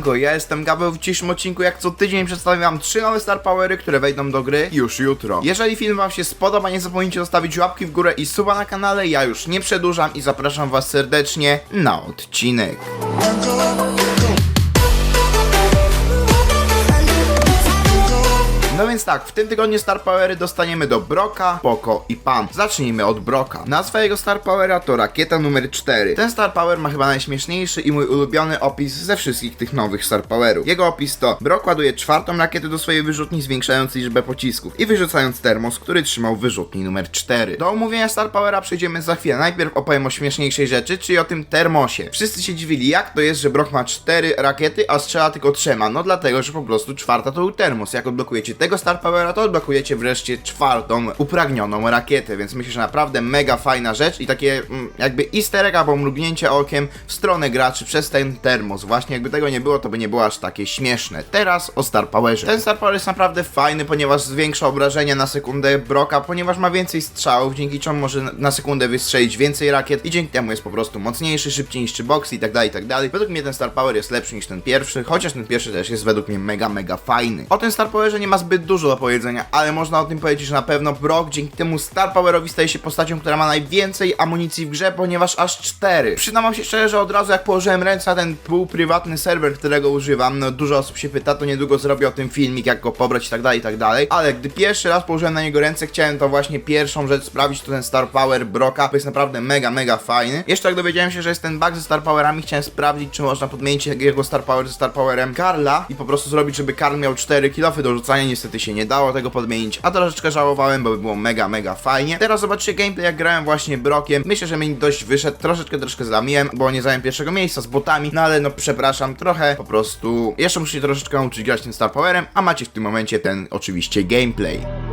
Siemanko, ja jestem Gabeł w dzisiejszym odcinku jak co tydzień przedstawiam wam trzy nowe Star Powery, które wejdą do gry już jutro. Jeżeli film wam się spodoba, nie zapomnijcie zostawić łapki w górę i suba na kanale, ja już nie przedłużam i zapraszam was serdecznie na odcinek. No więc tak, w tym tygodniu Star Powery dostaniemy do Broka, Poko i Pam. Zacznijmy od Broka. Nazwa jego Star Powera to Rakieta numer 4. Ten Star Power ma chyba najśmieszniejszy i mój ulubiony opis ze wszystkich tych nowych Star Powerów. Jego opis to Brok ładuje czwartą rakietę do swojej wyrzutni, zwiększając liczbę pocisków i wyrzucając termos, który trzymał wyrzutni numer 4. Do omówienia Star Powera przejdziemy za chwilę. Najpierw opowiem o śmieszniejszej rzeczy, czyli o tym termosie. Wszyscy się dziwili, jak to jest, że Brok ma cztery rakiety, a strzela tylko trzema. No dlatego, że po prostu czwarta to był termos. Jak odblokujecie tego Star Powera, to odblokujecie wreszcie czwartą upragnioną rakietę, więc myślę, że naprawdę mega fajna rzecz i takie mm, jakby easter egg albo mrugnięcie okiem w stronę graczy przez ten termos. Właśnie jakby tego nie było, to by nie było aż takie śmieszne. Teraz o Star Powerze. Ten Star Power jest naprawdę fajny, ponieważ zwiększa obrażenia na sekundę Broka, ponieważ ma więcej strzałów, dzięki czemu może na sekundę wystrzelić więcej rakiet i dzięki temu jest po prostu mocniejszy, szybciej niż box i tak dalej, i tak dalej. Według mnie ten Star Power jest lepszy niż ten pierwszy, chociaż ten pierwszy też jest według mnie mega, mega fajny. O tym Star Powerze nie ma zbyt dużo do powiedzenia, ale można o tym powiedzieć, że na pewno Brock dzięki temu Star Powerowi staje się postacią, która ma najwięcej amunicji w grze, ponieważ aż 4. Przyznam wam się szczerze, że od razu jak położyłem ręce na ten półprywatny serwer, którego używam, no dużo osób się pyta, to niedługo zrobię o tym filmik, jak go pobrać i tak dalej, i tak dalej, ale gdy pierwszy raz położyłem na niego ręce, chciałem to właśnie pierwszą rzecz sprawdzić, to ten Star Power Broka, bo jest naprawdę mega, mega fajny. Jeszcze jak dowiedziałem się, że jest ten bug ze Star Powerami, chciałem sprawdzić, czy można podmienić jego Star Power ze Star Powerem Karla i po prostu zrobić, żeby Karl miał 4 kilofy do rzucania, niestety się nie dało tego podmienić, a troszeczkę żałowałem, bo by było mega, mega fajnie. Teraz zobaczcie gameplay, jak grałem właśnie Brokiem. Myślę, że mi dość wyszedł, troszeczkę, troszkę zlamiłem, bo nie zająłem pierwszego miejsca z botami, no ale no przepraszam, trochę po prostu jeszcze muszę się troszeczkę nauczyć grać tym Star Powerem, a macie w tym momencie ten oczywiście gameplay.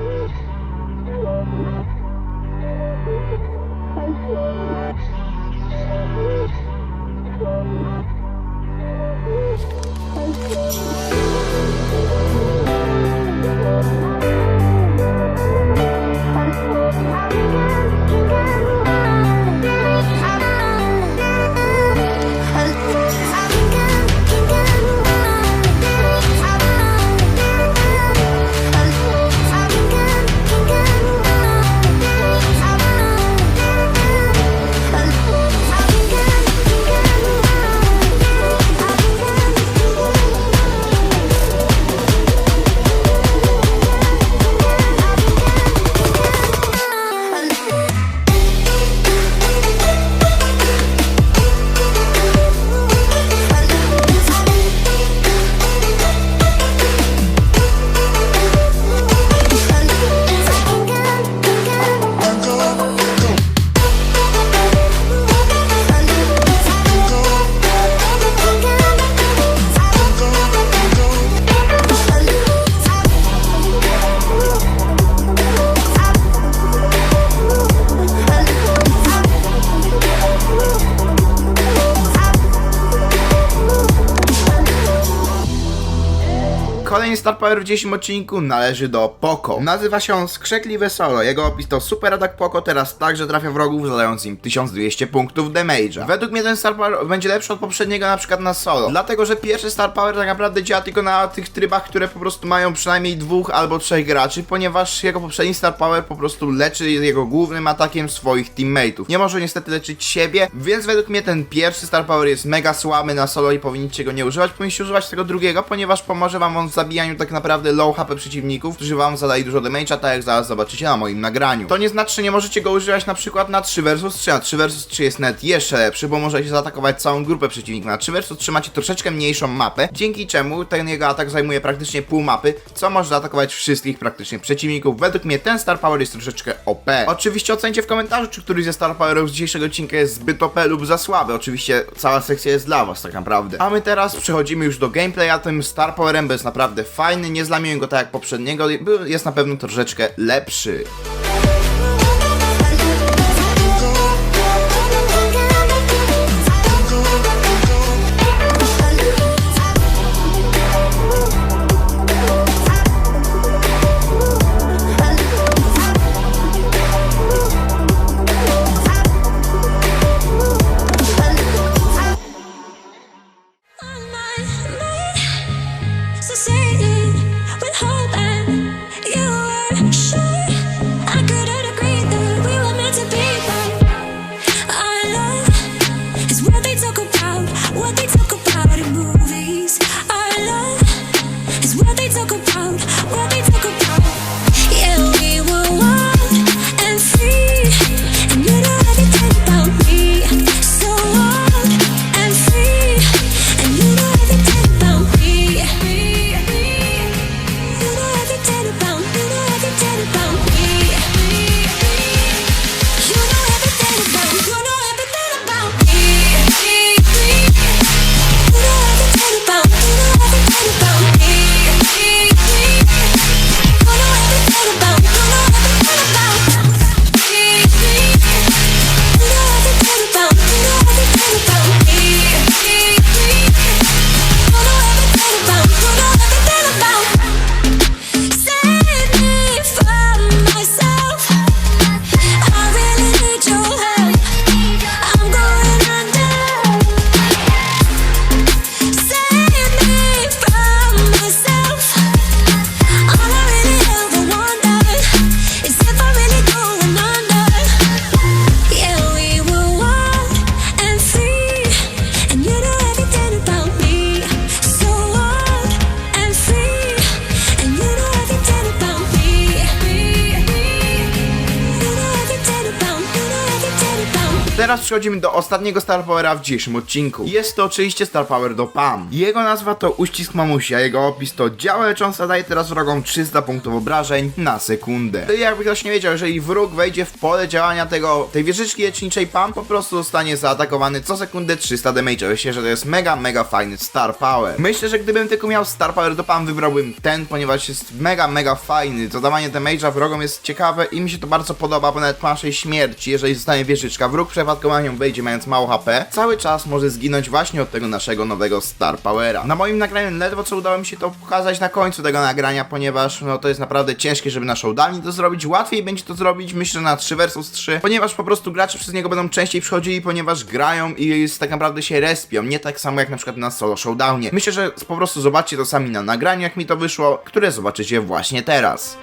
Kolejny Star Power w dzisiejszym odcinku należy do Poko. Nazywa się on Skrzekliwe Solo. Jego opis to super atak Poko, teraz także trafia wrogów, zadając im 1200 punktów damage'a. Według mnie ten Star Power będzie lepszy od poprzedniego na przykład na solo. Dlatego, że pierwszy Star Power tak naprawdę działa tylko na tych trybach, które po prostu mają przynajmniej dwóch albo trzech graczy, ponieważ jego poprzedni Star Power po prostu leczy jego głównym atakiem swoich teammateów. Nie może niestety leczyć siebie, więc według mnie ten pierwszy Star Power jest mega słaby na solo i powinniście go nie używać. Powinniście używać tego drugiego, ponieważ pomoże wam on zabijaniu tak naprawdę low HP przeciwników, którzy wam zadają dużo damage'a, tak jak zaraz zobaczycie na moim nagraniu. To nie znaczy, że nie możecie go używać na przykład na 3 vs 3, a 3 vs 3 jest net jeszcze lepszy, bo możecie zaatakować całą grupę przeciwników. Na 3 vs 3 macie troszeczkę mniejszą mapę, dzięki czemu ten jego atak zajmuje praktycznie pół mapy, co może zaatakować wszystkich praktycznie przeciwników. Według mnie ten Star Power jest troszeczkę OP. Oczywiście ocencie w komentarzu, czy któryś ze Star Powerów z dzisiejszego odcinka jest zbyt OP lub za słaby. Oczywiście cała sekcja jest dla was tak naprawdę. A my teraz przechodzimy już do gameplaya tym Star Powerem, bo jest naprawdę fajny, nie zlamiłem go tak jak poprzedniego, jest na pewno troszeczkę lepszy. Teraz przechodzimy do ostatniego Star Powera w dzisiejszym odcinku. Jest to oczywiście Star Power do PAM. Jego nazwa to uścisk mamusi, a jego opis to działa lecząca daje teraz wrogom 300 punktów obrażeń na sekundę. I jakby ktoś nie wiedział, jeżeli wróg wejdzie w pole działania tego, tej wieżyczki leczniczej PAM, po prostu zostanie zaatakowany co sekundę 300 damage. Myślę, że to jest mega, mega fajny Star Power. Myślę, że gdybym tylko miał Star Power do PAM, wybrałbym ten, ponieważ jest mega, mega fajny. Dodawanie damage'a wrogom jest ciekawe i mi się to bardzo podoba, bo nawet po naszej śmierci, jeżeli zostanie wieżyczka, wróg przypadkowo nią wejdzie mając mało HP, cały czas może zginąć właśnie od tego naszego nowego Star Powera. Na moim nagraniu ledwo co udało mi się to pokazać na końcu tego nagrania, ponieważ no to jest naprawdę ciężkie, żeby na showdownie to zrobić. Łatwiej będzie to zrobić, myślę, na 3 vs 3, ponieważ po prostu gracze przez niego będą częściej przychodzili, ponieważ grają i tak naprawdę się respią, nie tak samo jak na przykład na solo showdownie. Myślę, że po prostu zobaczcie to sami na nagraniu, jak mi to wyszło, które zobaczycie właśnie teraz.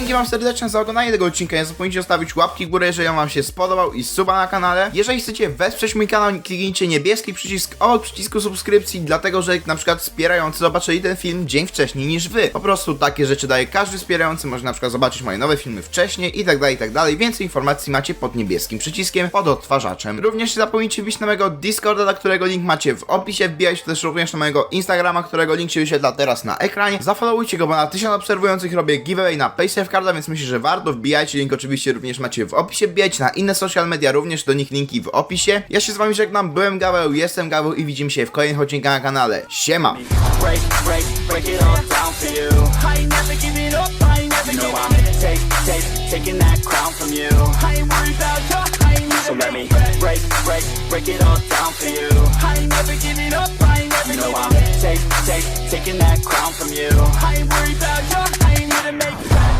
Wam serdecznie za oglądanie tego odcinka. Nie zapomnijcie zostawić łapki w górę, jeżeli on wam się spodobał i suba na kanale. Jeżeli chcecie wesprzeć mój kanał, kliknijcie niebieski przycisk obok przycisku subskrypcji, dlatego że na przykład wspierający zobaczyli ten film dzień wcześniej niż wy. Po prostu takie rzeczy daje każdy wspierający, może na przykład zobaczyć moje nowe filmy wcześniej i tak dalej, i tak dalej. Więcej informacji macie pod niebieskim przyciskiem, pod odtwarzaczem. Również nie zapomnijcie wbić na mojego Discorda, dla którego link macie w opisie. Wbijajcie też również na mojego Instagrama, którego link się wyświetla teraz na ekranie. Zafollowujcie go, bo na 1000 obserwujących robię giveaway na PaySafeCarda, więc myślę, że warto. Wbijajcie, link oczywiście również macie w opisie. Wbijajcie na inne social media, również do nich linki w opisie. Ja się z wami żegnam, byłem Gaweł, jestem Gaweł i widzimy się w kolejnych odcinkach na kanale. Siema! break, break, break it all down for you. I ain't never giving up, I ain't never no, giving I'm take, take, taking that crown from you. I ain't worried about you, I ain't need So let me break, break, break it all down for you. I ain't never giving up, I ain't never no, I'm take, take, taking that crown from you. I ain't worried about you, I ain't make